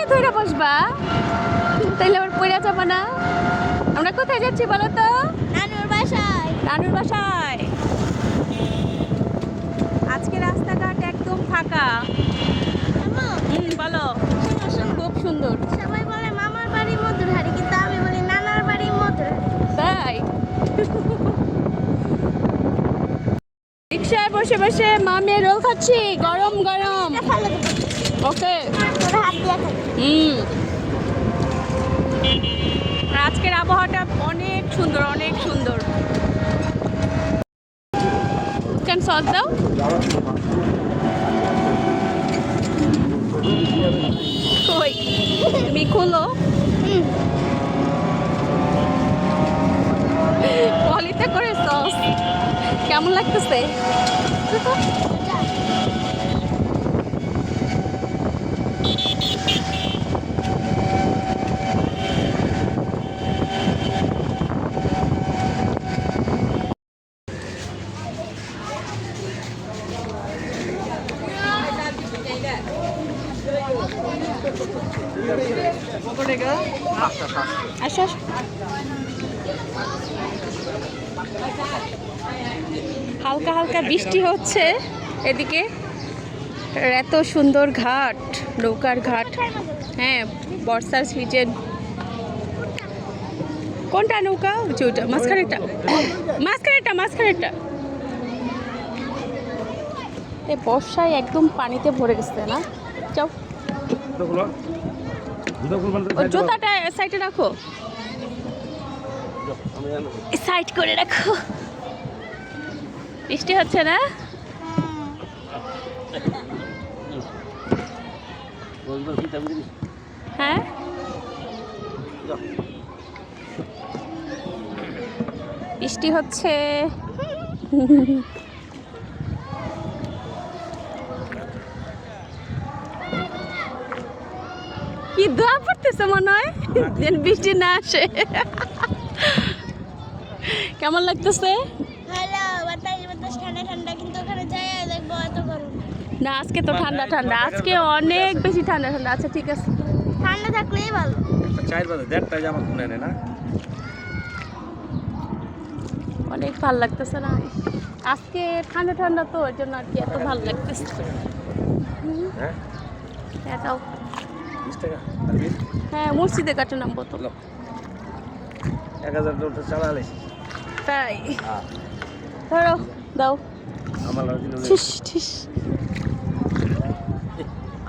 কানে ধরে বসবা। তাইলে আবার পড়ে যাব না। আমরা কোথায় যাচ্ছি বলো তো? নানুর বাসায়। নানুর বাসায়। আজকে রাস্তাঘাট একদম ফাঁকা। বলো। খুব সুন্দর। সবাই বলে মামার বাড়ি মধুরহারি কিন্তু আমি বলি নানার বাড়ি মধুরহারি তাই? রিক্সায় বসে বসে মামে রোল খাচ্ছি। গরম গরম। ওকে। খাই আজকের আবহাওয়াটা অনেক সুন্দর অনেক সুন্দর। দাও। করে কেমন লাগতেছে? আসো। হালকা হালকা বৃষ্টি হচ্ছে এদিকে। এত সুন্দর ঘাট, নৌকার ঘাট। হ্যাঁ বর্ষার সিজন কোনটা নৌকা? যে ওইটা, মাঝখানেরটা। মাঝখানেরটা মাঝখানেরটা। এই বর্ষায় একদম পানিতে ভরে গেছে, না? যাও জুতোগুলো জুতোগুলো মানে ওই জুতাটা সাইডে রাখো। সাইড করে রাখো। বৃষ্টি হচ্ছে না? হ্যাঁ? বৃষ্টি হচ্ছে। কি দোয়া পড়তেছে মনে হয়? যেন বৃষ্টি না আসে। কেমন লাগতেছে? হ্যালো বাতাস বাতাস ঠান্ডা ঠান্ডা কিন্তু ওখানে যাই দেখব এত গরম। না আজকে তো ঠান্ডা ঠান্ডা। আজকে অনেক বেশি ঠান্ডা ঠান্ডা। আচ্ছা ঠিক আছে। ঠান্ডা থাকলেই ভালো। চার বাজে দেড়টায় জামা খুলে নেয় না অনেক ভালো লাগতেছে না? আজকে ঠান্ডা ঠান্ডা তো ওই জন্য আর কি এত ভালো লাগতেছে। হ্যাঁ? এটাও বিশ টাকা। হ্যাঁ মসজিদে কাটে নামবো তো এক হাজার টাকা চালা আলাইছি তাই? হ্যাঁ। ধরো দাও। আমার ঠিস ঠিস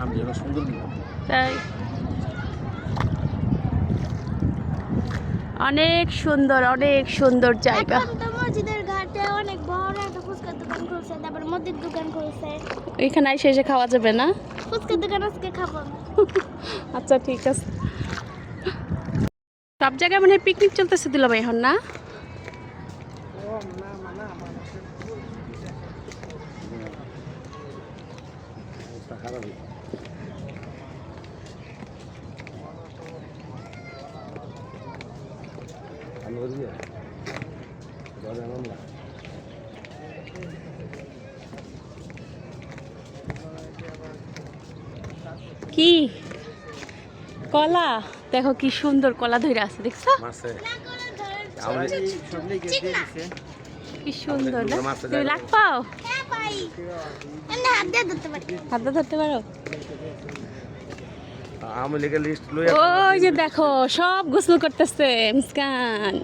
আমি যেন সুন্দর তাই। অনেক সুন্দর অনেক সুন্দর জায়গা এখন তো মসজিদের ঘাটে অনেক বড় একটা ফুচকার দোকান তারপর মুদির দোকান খুলছে। এখানে এসে এসে খাওয়া যাবে না? ফুচকার দোকান আজকে খাব আচ্ছা ঠিক আছে। সব জায়গায় মানে পিকনিক চলতেছে দিলাম এখন না? অবস্থা খারাপ আমি বলি দরজা মামলা কি? কলা? দেখো কি সুন্দর কলা ধরে আছে দেখছ? কি সুন্দর না? তুমি লাগ পাও? হ্যাঁ হাত ধরতে পারি। হাতে ধরতে পারো? আমি লিস্ট লই ওই যে দেখো সব গোসল করতেছে মুস্কান।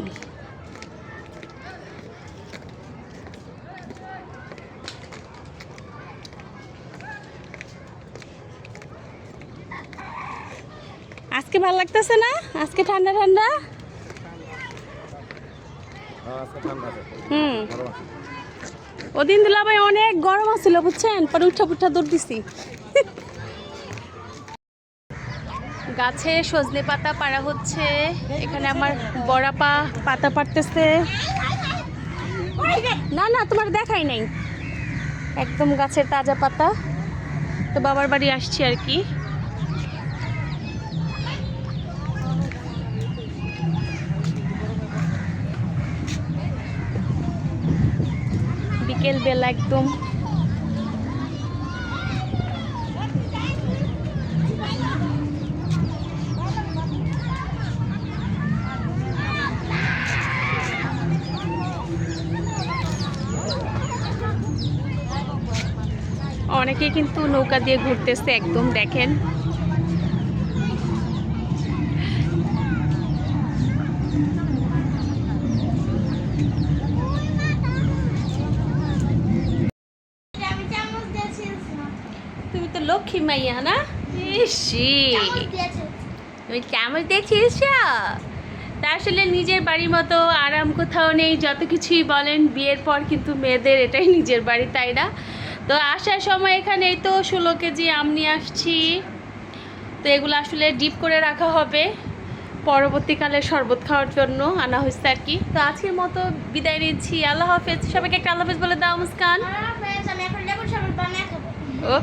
আজকে ভালো লাগতেছে না? আজকে ঠান্ডা ঠান্ডা? হুম। ওদিন দিলা ভাই অনেক গরম আছিল, বুঝছেন? পরে উঠা পুঠা দৌড় দিছি। গাছে সজনে পাতা পাড়া হচ্ছে। এখানে আমার বড়াপা পাতা পাড়তেছে। না না, তোমার দেখাই নাই। একদম গাছের তাজা পাতা। তো বাবার বাড়ি আসছি আর কি। বিকেলবেলা একদম। অনেকে কিন্তু নৌকা দিয়ে ঘুরতেছে একদম দেখেন। তুমি তো লক্ষ্মী মাইয়া না? ইসি। চামচ তুমি কেমন দেখিস তা আসলে নিজের বাড়ির মতো আরাম কোথাও নেই যত কিছুই বলেন বিয়ের পর কিন্তু মেয়েদের এটাই নিজের বাড়ি তাই না? তো আসার সময় এখানেই তো ষোলো কেজি আম নিয়ে আসছি। তো এগুলো আসলে ডিপ করে রাখা হবে পরবর্তীকালে শরবত খাওয়ার জন্য আনা হয়েছে আর কি। তো আজকের মতো বিদায় নিচ্ছি। আল্লাহ হাফেজ। সবাইকে একটা আল্লাহ হাফেজ বলে দাও মুস্কান। আর